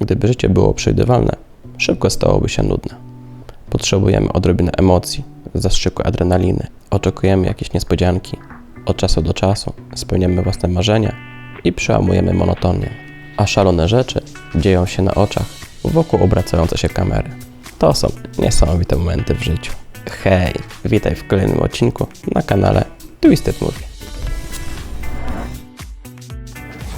Gdyby życie było przewidywalne, szybko stałoby się nudne. Potrzebujemy odrobiny emocji, zastrzyku adrenaliny, oczekujemy jakiejś niespodzianki. Od czasu do czasu spełniamy własne marzenia i przełamujemy monotonię. A szalone rzeczy dzieją się na oczach wokół obracające się kamery. To są niesamowite momenty w życiu. Hej, witaj w kolejnym odcinku na kanale Twisted Movie.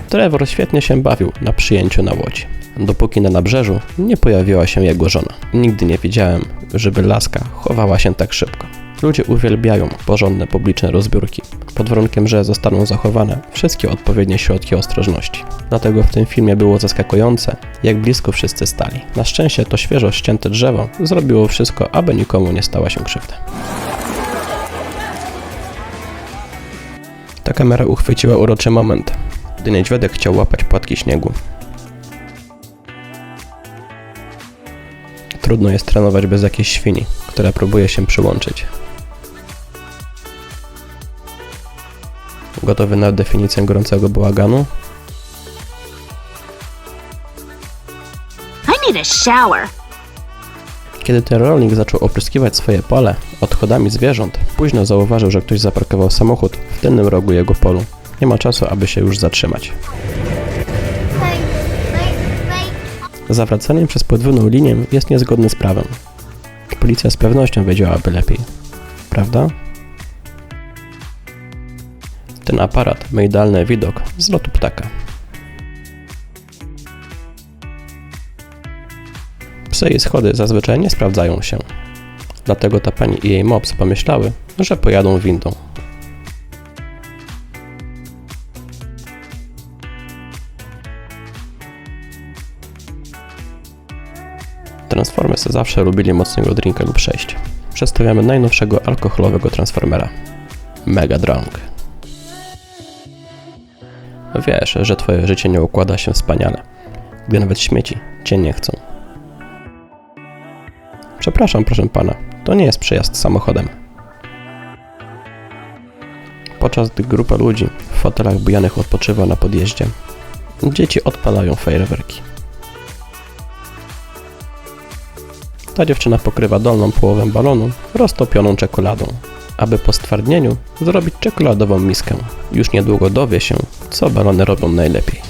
Trevor świetnie się bawił na przyjęciu na łodzi, dopóki na nabrzeżu nie pojawiła się jego żona. Nigdy nie widziałem, żeby laska chowała się tak szybko. Ludzie uwielbiają porządne publiczne rozbiórki, pod warunkiem, że zostaną zachowane wszystkie odpowiednie środki ostrożności. Dlatego w tym filmie było zaskakujące, jak blisko wszyscy stali. Na szczęście to świeżo ścięte drzewo zrobiło wszystko, aby nikomu nie stała się krzywda. Ta kamera uchwyciła uroczy moment, gdy niedźwiadek chciał łapać płatki śniegu. Trudno jest trenować bez jakiejś świni, która próbuje się przyłączyć. Gotowy na definicję gorącego bałaganu? I need a shower. Kiedy ten rolnik zaczął opryskiwać swoje pole odchodami zwierząt, późno zauważył, że ktoś zaparkował samochód w tylnym rogu jego polu. Nie ma czasu, aby się już zatrzymać. Zawracanie przez podwójną linię jest niezgodne z prawem. Policja z pewnością wiedziałaby lepiej. Prawda? Ten aparat ma idealny widok z lotu ptaka. Psy i schody zazwyczaj nie sprawdzają się. Dlatego ta pani i jej mops pomyślały, że pojadą windą. Transformers zawsze lubili mocnego drinka lub przejść. Przedstawiamy najnowszego alkoholowego Transformera. Mega Drunk. Wiesz, że twoje życie nie układa się wspaniale, gdy nawet śmieci cię nie chcą. Przepraszam, proszę pana, to nie jest przejazd samochodem. Podczas gdy grupa ludzi w fotelach bujanych odpoczywa na podjeździe, dzieci odpalają fajerwerki. Ta dziewczyna pokrywa dolną połowę balonu roztopioną czekoladą, aby po stwardnieniu zrobić czekoladową miskę. Już niedługo dowie się, co balony robią najlepiej.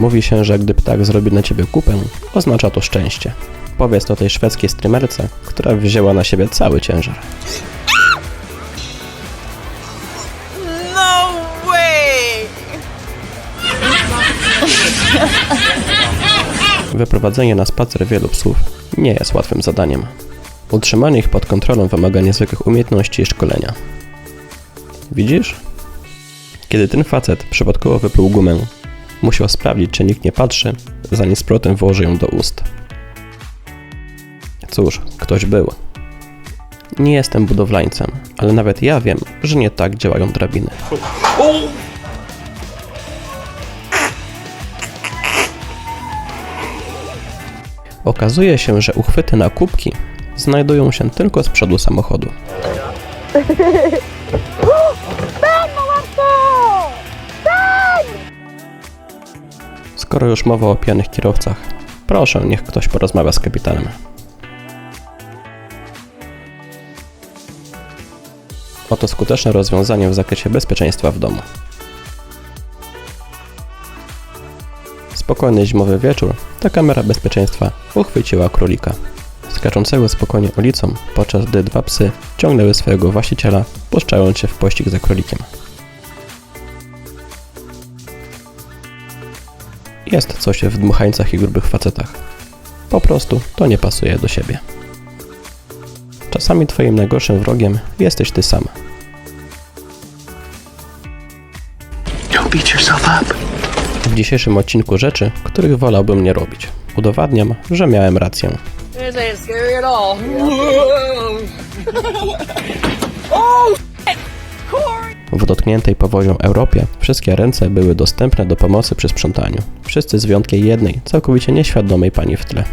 Mówi się, że gdy ptak zrobi na ciebie kupę, oznacza to szczęście. Powiedz to tej szwedzkiej streamerce, która wzięła na siebie cały ciężar. Wyprowadzenie na spacer wielu psów nie jest łatwym zadaniem. Utrzymanie ich pod kontrolą wymaga niezwykłych umiejętności i szkolenia. Widzisz? Kiedy ten facet przypadkowo wypluł gumę, musiał sprawdzić, czy nikt nie patrzy, zanim z protem włoży ją do ust. Cóż, ktoś był. Nie jestem budowlańcem, ale nawet ja wiem, że nie tak działają drabiny. Okazuje się, że uchwyty na kubki znajdują się tylko z przodu samochodu. Skoro już mowa o pijanych kierowcach, proszę, niech ktoś porozmawia z kapitanem. Oto skuteczne rozwiązanie w zakresie bezpieczeństwa w domu. Spokojny zimowy wieczór, ta kamera bezpieczeństwa uchwyciła królika. Skaczącego spokojnie ulicą, podczas gdy dwa psy ciągnęły swojego właściciela, puszczając się w pościg za królikiem. Jest coś w dmuchańcach i grubych facetach. Po prostu to nie pasuje do siebie. Czasami twoim najgorszym wrogiem jesteś ty sam. Don't beat yourself up. W dzisiejszym odcinku rzeczy, których wolałbym nie robić. Udowadniam, że miałem rację. W dotkniętej powodzią Europie wszystkie ręce były dostępne do pomocy przy sprzątaniu. Wszyscy z wyjątkiem jednej, całkowicie nieświadomej pani w tle.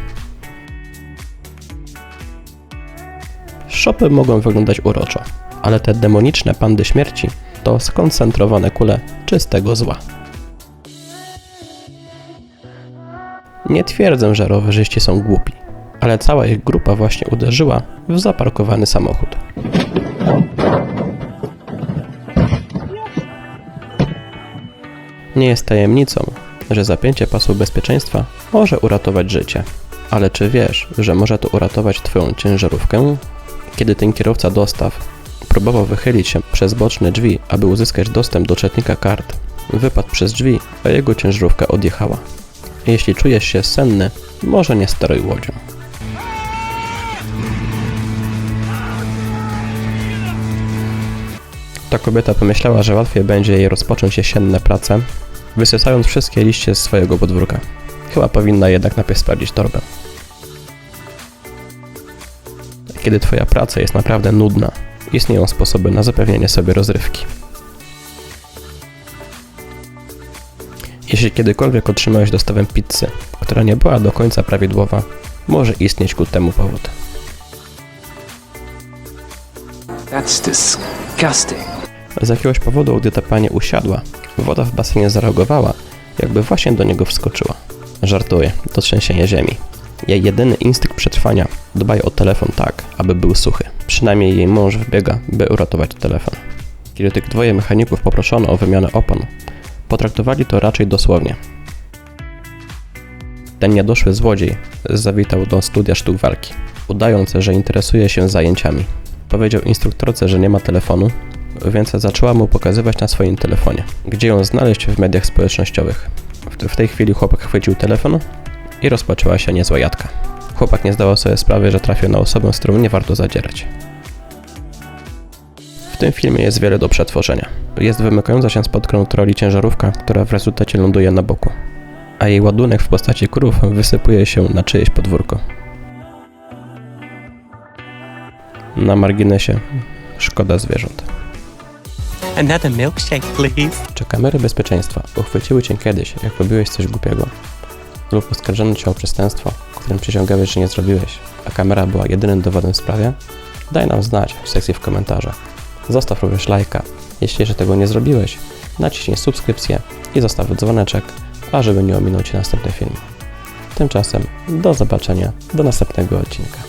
Szopy mogą wyglądać uroczo, ale te demoniczne pandy śmierci to skoncentrowane kule czystego zła. Nie twierdzę, że rowerzyści są głupi, ale cała ich grupa właśnie uderzyła w zaparkowany samochód. Nie jest tajemnicą, że zapięcie pasu bezpieczeństwa może uratować życie. Ale czy wiesz, że może to uratować Twoją ciężarówkę? Kiedy ten kierowca dostaw próbował wychylić się przez boczne drzwi, aby uzyskać dostęp do czytnika kart, wypadł przez drzwi, a jego ciężarówka odjechała. Jeśli czujesz się senny, może nie steruj łodzią. Ta kobieta pomyślała, że łatwiej będzie jej rozpocząć jesienne prace, wysysając wszystkie liście z swojego podwórka. Chyba powinna jednak najpierw sprawdzić torbę. Kiedy twoja praca jest naprawdę nudna, istnieją sposoby na zapewnienie sobie rozrywki. Jeśli kiedykolwiek otrzymałeś dostawę pizzy, która nie była do końca prawidłowa, może istnieć ku temu powód. That's disgusting. Z jakiegoś powodu, gdy ta pani usiadła, woda w basenie zareagowała, jakby właśnie do niego wskoczyła. Żartuję, to trzęsienie ziemi. Jej jedyny instynkt przetrwania dbaj o telefon tak, aby był suchy. Przynajmniej jej mąż wbiega, by uratować telefon. Kiedy tych dwoje mechaników poproszono o wymianę opon, potraktowali to raczej dosłownie. Ten niedoszły złodziej zawitał do studia sztuk walki, udając, że interesuje się zajęciami. Powiedział instruktorce, że nie ma telefonu, więc zaczęła mu pokazywać na swoim telefonie, gdzie ją znaleźć w mediach społecznościowych. W, tej chwili chłopak chwycił telefon i rozpoczęła się niezła jadka. Chłopak nie zdawał sobie sprawy, że trafił na osobę, z którą nie warto zadzierać. W tym filmie jest wiele do przetworzenia. Jest wymykająca się spod kontroli ciężarówka, która w rezultacie ląduje na boku, a jej ładunek w postaci krów wysypuje się na czyjeś podwórko. Na marginesie szkoda zwierząt. Another milkshake, please. Czy kamery bezpieczeństwa uchwyciły cię kiedyś, jak robiłeś coś głupiego? Lub oskarżono cię o przestępstwo, którym przysięgałeś, że nie zrobiłeś, a kamera była jedynym dowodem w sprawie? Daj nam znać w sekcji w komentarzach. Zostaw również lajka. Jeśli jeszcze tego nie zrobiłeś, naciśnij subskrypcję i zostaw dzwoneczek, a żeby nie ominął cię następny film. Tymczasem do zobaczenia do następnego odcinka.